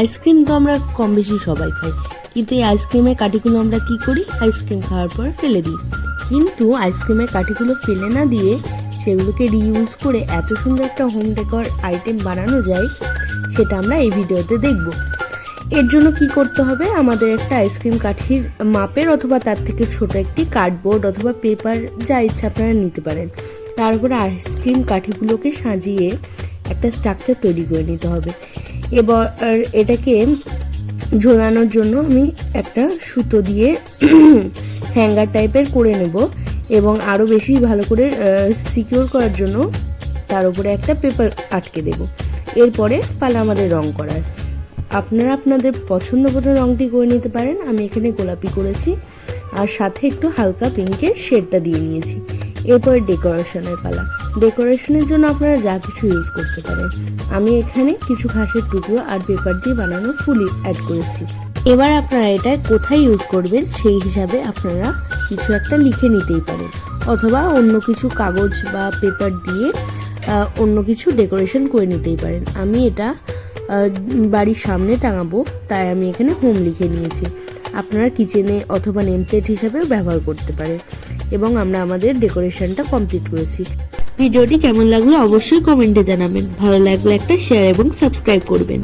Ice cream তো আমরা কম বেশি সবাই খাই। কিন্তু এই আইসক্রিমের কাঠিগুলো আমরা কি করি? আইসক্রিম খাওয়ার পর ফেলে দিই। কিন্তু আইসক্রিমের কাঠিগুলো ফেলে না দিয়ে সেগুলোকে রিইউজ করে এত সুন্দর একটা হোম ডেকর আইটেম বানানো যায়, সেটা আমরা এই ভিডিওতে দেখব। এর জন্য কি করতে হবে? আমাদের একটা আইসক্রিম কাঠির মাপের অথবা তার থেকে ছোট একটি কার্ডবোর্ড অথবা পেপার যা ইচ্ছা আপনারা নিতে পারেন। তার উপরে আইসক্রিম কাঠিগুলোকে সাজিয়ে একটা স্ট্রাকচার তৈরি করে নিতে হবে। এবার এটাকে ঝোলানোর জন্য আমি একটা সুতো দিয়ে হ্যাঙ্গার টাইপের করে নেব এবং আরও বেশি ভালো করে সিকিউর করার জন্য তার উপরে একটা পেপার আটকে দেব। এরপরে পালা আমাদের রং করার। আপনারা আপনাদের পছন্দ মতো রঙটি করে নিতে পারেন। আমি এখানে গোলাপি করেছি। আর সাথে একটু হালকা পিঙ্কের শেডটা দিয়ে নিয়েছি। এরপরে ডেকোরেশনের পালা। ডেকোরেশনের জন্য আপনারা যা কিছু ইউজ করতে পারেন। আমি এখানে কিছু ঘাসের টুকরো আর পেপার দিয়ে বানানো ফুলি অ্যাড করেছি। এবার আপনারা এটা কোথায় ইউজ করবেন সেই হিসাবে আপনারা কিছু একটা লিখে নিতেই পারেন। অথবা অন্য কিছু কাগজ বা পেপার দিয়ে অন্য কিছু ডেকোরেশন করে নিতেই পারেন। আমি এটা বাড়ির সামনে টাঙাবো, তাই আমি এখানে হোম লিখে নিয়েছি। আপনারা কিচেনে অথবা নেম প্লেট হিসাবেও ব্যবহার করতে পারেন। এবং আমরা আমাদের ডেকোরেশনটা কমপ্লিট করেছি। ভিডিওটি কেমন লাগল অবশ্যই কমেন্টে জানাবেন। ভালো লাগলে একটা শেয়ার এবং সাবস্ক্রাইব করবেন।